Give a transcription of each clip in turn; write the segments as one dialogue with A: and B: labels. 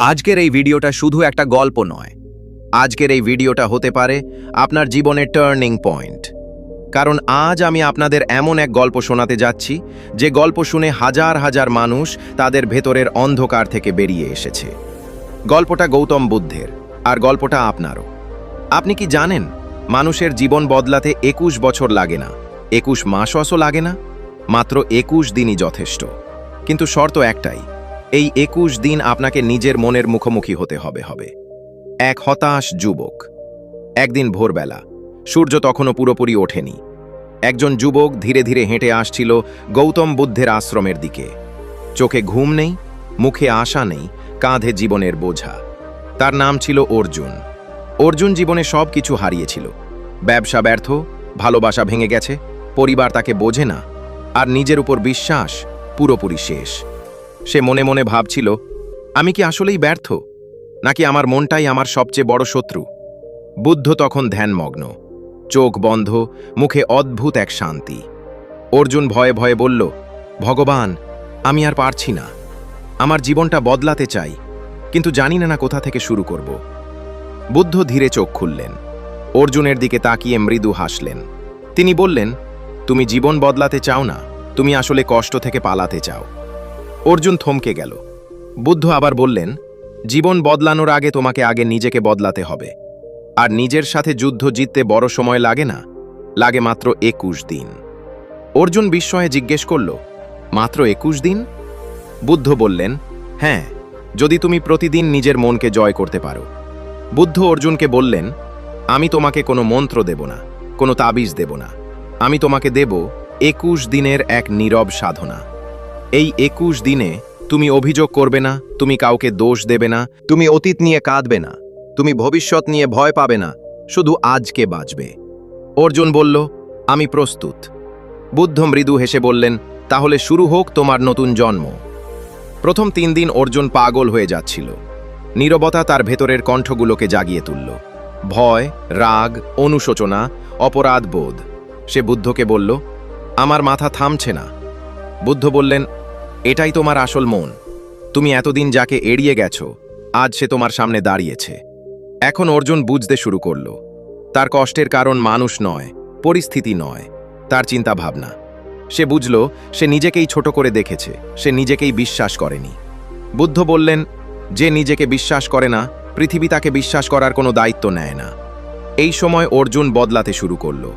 A: আজকের এই ভিডিওটা শুধু একটা গল্প নয়। আজকের এই ভিডিওটা হতে পারে আপনার জীবনের টার্নিং পয়েন্ট। কারণ আজ আমি আপনাদের এমন এক গল্প শোনাতে যাচ্ছি, যে গল্প শুনে হাজার হাজার মানুষ তাদের ভেতরের অন্ধকার থেকে বেরিয়ে এসেছে। গল্পটা গৌতম বুদ্ধের, আর গল্পটা আপনারও। আপনি কি জানেন, মানুষের জীবন বদলাতে একুশ বছর লাগে না? একুশ মাসও লাগে না? মাত্র একুশ দিনই যথেষ্ট। কিন্তু শর্ত একটাই এই একুশ দিন আপনাকে নিজের মনের মুখোমুখি হতে হবে হবে। এক হতাশ যুবক। একদিন ভোরবেলা, সূর্য তখনও পুরোপুরি ওঠেনি। একজন যুবক ধীরে ধীরে হেঁটে আসছিল গৌতম বুদ্ধের আশ্রমের দিকে। চোখে ঘুম নেই, মুখে আশা নেই, কাঁধে জীবনের বোঝা। তার নাম ছিল অর্জুন। অর্জুন জীবনে সব কিছু হারিয়েছিল। ব্যবসা ব্যর্থ, ভালোবাসা ভেঙে গেছে, পরিবার তাকে বোঝে না, আর নিজের উপর বিশ্বাস পুরোপুরি শেষ। সে মনে মনে ভাবছিল, আমি কি আসলেই ব্যর্থ? নাকি আমার মনটাই আমার সবচেয়ে বড় শত্রু? বুদ্ধ তখন ধ্যানমগ্ন। চোখ বন্ধ, মুখে অদ্ভুত এক শান্তি। অর্জুন ভয়ে ভয়ে বলল, ভগবান, আমি আর পারছি না। আমার জীবনটা বদলাতে চাই, কিন্তু জানি না না কোথা থেকে শুরু করব। বুদ্ধ ধীরে চোখ খুললেন। অর্জুনের দিকে তাকিয়ে মৃদু হাসলেন। তিনি বললেন, তুমি জীবন বদলাতে চাও না, তুমি আসলে কষ্ট থেকে পালাতে চাও। অর্জুন থমকে গেল। বুদ্ধ আবার বললেন, জীবন বদলানোর আগে তোমাকে আগে নিজেকে বদলাতে হবে। আর নিজের সাথে যুদ্ধ জিততে বড় সময় লাগে না, লাগে মাত্র একুশ দিন। অর্জুন বিস্ময়ে জিজ্ঞেস করল, মাত্র একুশ দিন? বুদ্ধ বললেন হ্যাঁ যদি তুমি প্রতিদিন নিজের মনকে জয় করতে পারো। বুদ্ধ অর্জুনকে বললেন, আমি তোমাকে কোনো মন্ত্র দেব না, কোনো তাবিজ দেব না। আমি তোমাকে দেব একুশ দিনের এক নীরব সাধনা। এই একুশ দিনে তুমি অভিযোগ করবে না, তুমি কাউকে দোষ দেবে না, তুমি অতীত নিয়ে কাঁদবে না, তুমি ভবিষ্যৎ নিয়ে ভয় পাবে না, শুধু আজকে বাঁচবে। অর্জুন বলল, আমি প্রস্তুত। বুদ্ধ মৃদু হেসে বললেন, তাহলে শুরু হোক তোমার নতুন জন্ম। প্রথম তিন দিন অর্জুন পাগল হয়ে যাচ্ছিল। নীরবতা তার ভেতরের কণ্ঠগুলোকে জাগিয়ে তুলল। ভয়, রাগ, অনুশোচনা অপরাধ বোধ সে বুদ্ধকে বলল, আমার মাথা থামছে না। বুদ্ধ বললেন এটাই তোমার আসল মন। তুমি এতদিন যাকে এড়িয়ে গেছো, আজ সে তোমার সামনে দাঁড়িয়েছে। এখন অর্জুন বুঝতে শুরু করল। তার কষ্টের কারণ মানুষ নয়, পরিস্থিতি নয়, তার চিন্তা ভাবনা সে বুঝল, সে নিজেকেই ছোট করে দেখেছে, সে নিজেকেই বিশ্বাস করেনি। বুদ্ধ বললেন, যে নিজেকে বিশ্বাস করে না, পৃথিবী তাকে বিশ্বাস করার কোনো দায়িত্ব নেয় না। এই সময় অর্জুন বদলাতে শুরু করল।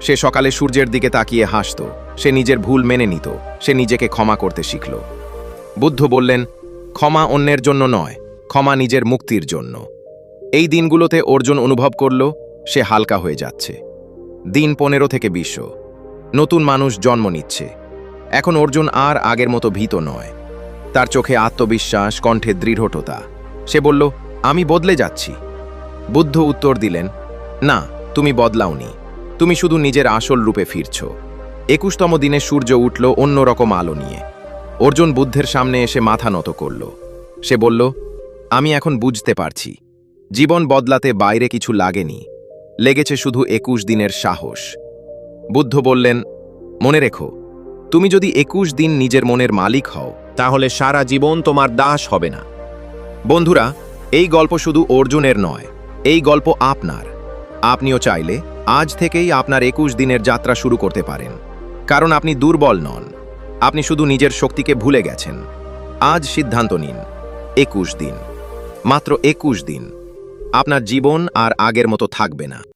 A: সে সকালে সূর্যের দিকে তাকিয়ে হাসত। সে নিজের ভুল মেনে নিত, সে নিজেকে ক্ষমা করতে শিখল। বুদ্ধ বললেন, ক্ষমা অন্যের জন্য নয়, ক্ষমা নিজের মুক্তির জন্য। এই দিনগুলোতে অর্জুন অনুভব করল, সে হালকা হয়ে যাচ্ছে। দিন পনেরো থেকে বিশ। নতুন মানুষ জন্ম নিচ্ছে। এখন অর্জুন আর আগের মতো ভীত নয়। তার চোখে আত্মবিশ্বাস, কণ্ঠে দৃঢ়তা। সে বলল, আমি বদলে যাচ্ছি। বুদ্ধ উত্তর দিলেন, না, তুমি বদলাওনি। তুমি শুধু নিজের আসল রূপে ফিরছ। একুশতম দিনে সূর্য উঠল অন্যরকম আলো নিয়ে। অর্জুন বুদ্ধের সামনে এসে মাথা নত করল। সে বলল, আমি এখন বুঝতে পারছি। জীবন বদলাতে বাইরে কিছু লাগেনি। লেগেছে শুধু একুশ দিনের সাহস। বুদ্ধ বললেন, মনে রেখো, তুমি যদি একুশ দিন নিজের মনের মালিক হও,
B: তাহলে সারা জীবন তোমার দাস হবে না।
A: বন্ধুরা, এই গল্প শুধু অর্জুনের নয়, এই গল্প আপনার। আপনিও চাইলে আজ থেকেই আপনার একুশ দিনের যাত্রা শুরু করতে পারেন। কারণ আপনি দুর্বল নন। আপনি শুধু নিজের শক্তিকে ভুলে গেছেন। আজ সিদ্ধান্ত নিন, একুশ দিন। মাত্র একুশ দিন। আপনার জীবন আর আগের মতো থাকবে না।